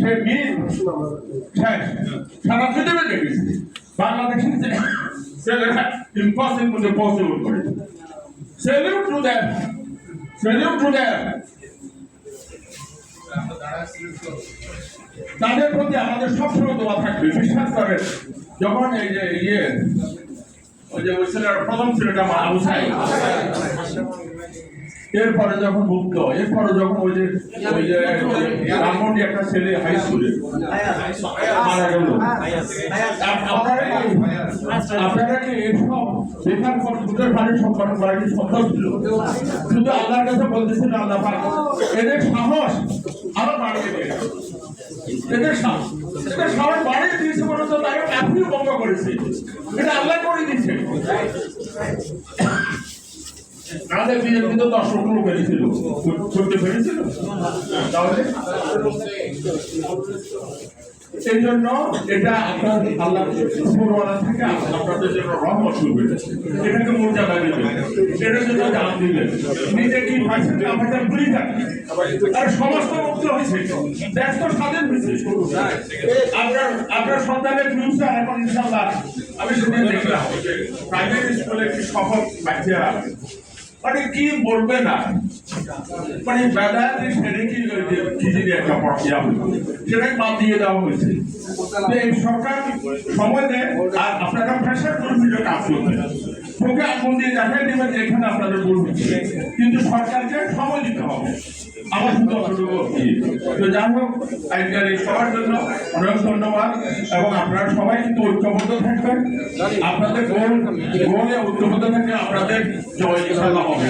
সে মিল শেষ সারা পৃথিবী দেখেছি। দ্যাম তাদের প্রতি আমাদের সবসময় দোয়া থাকবে, বিশ্বাস করেন। যখন এই যে ইয়ে এরপরে যখন মুক্ত এরপরে যখন ওই যে ওই যে রামমন্ডি একটা ছেলে হাই স্কুলে মারা গেল। আপনারা কি এসব সম্ভব ছিল? শুধু আল্লাহর কাছে আল্লাহ এদের সাহস আরও বাড়িয়ে দিয়ে এদের সাহস। এদের সাহস বাড়িয়ে দিয়েছে বলে তো তাকে কাফিও ভঙ্গ করেছে এটা আল্লাহ করে দিচ্ছে আমাদের বিজেপি তো লোক পেরেছিল করতে পেরেছিল? তাহলে? এই জন্য এটা আপনার আপনাদের জন্য এটাকে মর্যাদা এটার জন্য আপনার সন্তানের ফিউচার এখন ইনশাল্লাহ আমি সেদিন দেখলাম। প্রাইভেট স্কুলে একটি সফল বাচ্চা মানে কি বলবে না? মানে কি একটা প্রক্রিয়া হলো বাদ দিয়ে দেওয়া হয়েছে। সরকার সময় দেয়, আর আপনারা প্রেশার করে কাজ করতে। ওকে আগুন দিয়ে দেখাই দেবেন, এখানে আপনাদের বলবেন কিন্তু সরকারকে সময় দিতে হবে। আমার শুধু। তো যাই হোক, আজকের এই সবার জন্য অনেক ধন্যবাদ এবং আপনারা সবাই কিন্তু ঐক্যবদ্ধ থাকবেন। আপনাদের গোল, গোলে ঐক্যবদ্ধ থাকলে আপনাদের জয় হবে।